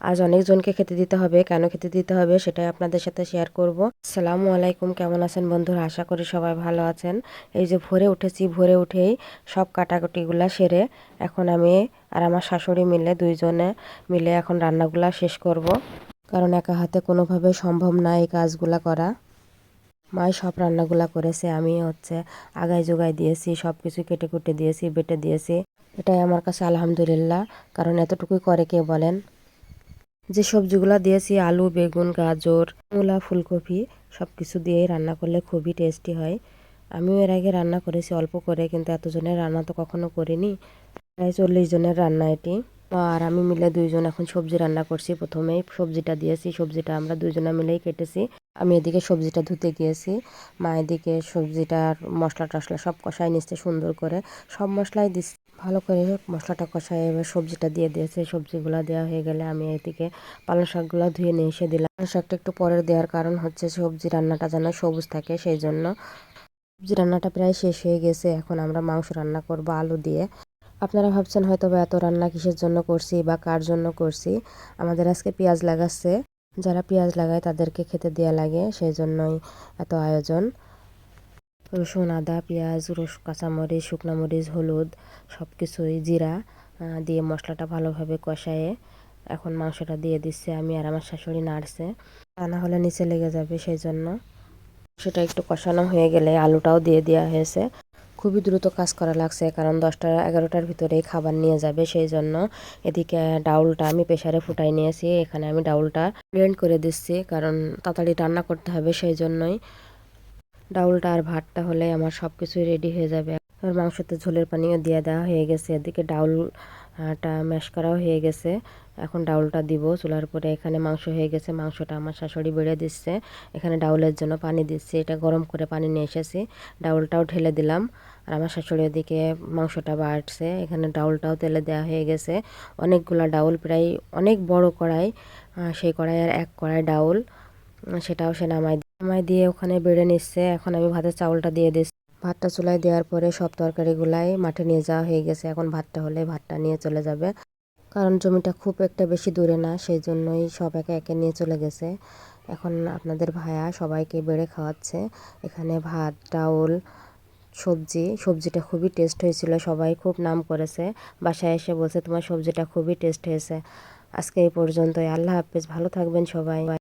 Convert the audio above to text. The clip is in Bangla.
আজ অনেকজনকে খেতে দিতে হবে। কেন খেতে দিতে হবে সেটাই আপনাদের সাথে শেয়ার করব। আসসালামু আলাইকুম, কেমন আছেন বন্ধুরা? আশা করি সবাই ভালো আছেন। এই যে ভোরে উঠেছি, ভোরে উঠেই সব কাটাকুটিগুলা সেরে এখন আমি আর আমার শাশুড়ি মিলে দুইজনে মিলে এখন রান্নাগুলা শেষ করব। কারণ একা হাতে কোনোভাবে সম্ভব না এই কাজগুলা করা। মাই সব রান্নাগুলা করেছে, আমি হচ্ছে আগায় জোগায় দিয়েছি সব কিছু কেটে কুটে দিয়েছি, বেটে দিয়েছি। এটাই আমার কাছে আলহামদুলিল্লাহ, কারণ এতটুকুই করে কে বলেন? যে সবজিগুলা দিয়েছি, আলু, বেগুন, গাজর, মূলা, ফুলকপি সব কিছু দিয়েই রান্না করলে খুবই টেস্টি হয়। আমিও এর আগে রান্না করেছি, অল্প করে, কিন্তু এতজনের রান্না তো কখনো করিনি। প্রায় চল্লিশ জনের রান্না এটি। আর আমি মিলে দুইজন এখন সবজি রান্না করছি। প্রথমেই সবজিটা দিয়েছি, সবজিটা আমরা দুইজনা মিলেই কেটেছি। আমি এদিকে সবজিটা ধুতে গিয়েছি, মা এদিকে সবজিটার মশলা টশলা সব কষাই নিচ্ছে সুন্দর করে। সব মশলাই দিচ্ছি। ভালো করে মশলাটা কষাই এবার সবজিটা দিয়ে দিয়েছে। সবজিগুলো দেওয়া হয়ে গেলে আমি এদিকে পালং শাকগুলো ধুয়ে নিয়ে এসে দিলাম। পালং শাকটা একটু পরে দেওয়ার কারণ হচ্ছে সবজি রান্নাটা যেন সবুজ থাকে, সেই জন্য সবজি রান্নাটা প্রায় শেষ হয়ে গেছে। এখন আমরা মাংস রান্না করব আলু দিয়ে। আপনারা ভাবছেন হয়তো বা এত রান্না কিসের জন্য করছি বা কার জন্য করছি? আমাদের আজকে পেঁয়াজ লাগাচ্ছে। যারা পেঁয়াজ লাগায় তাদেরকে খেতে দেওয়া লাগে, সেই জন্যই এত আয়োজন। রসুন, আদা, পেঁয়াজ, রস, কাঁচামরিচ, শুকনো মরিচ, হলুদ সব কিছুই জিরা দিয়ে মশলাটা ভালোভাবে কষায়ে এখন মাংসটা দিয়ে দিচ্ছে আমি আর আমার শাশুড়ি নাড়ছে। তা না হলে নিচে লেগে যাবে সেই জন্য সেটা একটু কষানো হয়ে গেলে আলুটাও দিয়ে দেওয়া হয়েছে। খুবই দ্রুত কাজ করা লাগছে, কারণ দশটা এগারোটার ভিতরেই খাবার নিয়ে যাবে সেই জন্য এদিকে ডাউলটা আমি প্রেশারে ফুটাই নিয়েছি, এখানে আমি ডাউলটা ব্লেন্ড করে দিচ্ছি, কারণ তাড়াতাড়ি রান্না করতে হবে সেই জন্যই ডাউলটা আর ভাতটা হলে আমার সব কিছুই রেডি হয়ে যাবে। আর মাংসতে ঝোলের পানিও দিয়ে দেওয়া হয়ে গেছে। এদিকে ডাউলটা ম্যাশ করাও হয়ে গেছে। এখন ডাউলটা দিব চুলার পরে। এখানে মাংস হয়ে গেছে। মাংসটা আমার শাশুড়ি বেড়ে দিচ্ছে। এখানে ডাউলের জন্য পানি দিচ্ছে। এটা গরম করে পানি নিয়ে এসেছি। ডাউলটাও ঢেলে দিলাম। আর আমার শাশুড়ি ওদিকে মাংসটা বাড়ছে। এখানে ডাউলটাও তেলে দেওয়া হয়ে গেছে। অনেকগুলা ডাউল প্রায় অনেক বড় কড়াই। সেই কড়াইয়ের এক কড়াই ডাউল। সেটাও সে নামাই নামাই দিয়ে ওখানে বেড়ে নিচ্ছে। এখন আমি ভাতের চাউলটা দিয়ে দিচ্ছি ভাতটা চুলায় দেওয়ার পরে সব তরকারিগুলাই মাঠে নিয়ে যাওয়া হয়ে গেছে। এখন ভাতটা হলে ভাতটা নিয়ে চলে যাবে। কারণ জমিটা খুব একটা বেশি দূরে না সেই জন্যই সব একে একে নিয়ে চলে গেছে। এখন আপনাদের ভাইয়া সবাইকে বেড়ে খাওয়াচ্ছে। এখানে ভাত, ডাউল, সবজি, সবজিটা খুবই টেস্ট হয়েছিল। সবাই খুব নাম করেছে। বাসায় এসে বলছে, তোমার সবজিটা খুবই টেস্ট হয়েছে। আজকে এই পর্যন্তই। আল্লাহ হাফেজ। ভালো থাকবেন সবাই।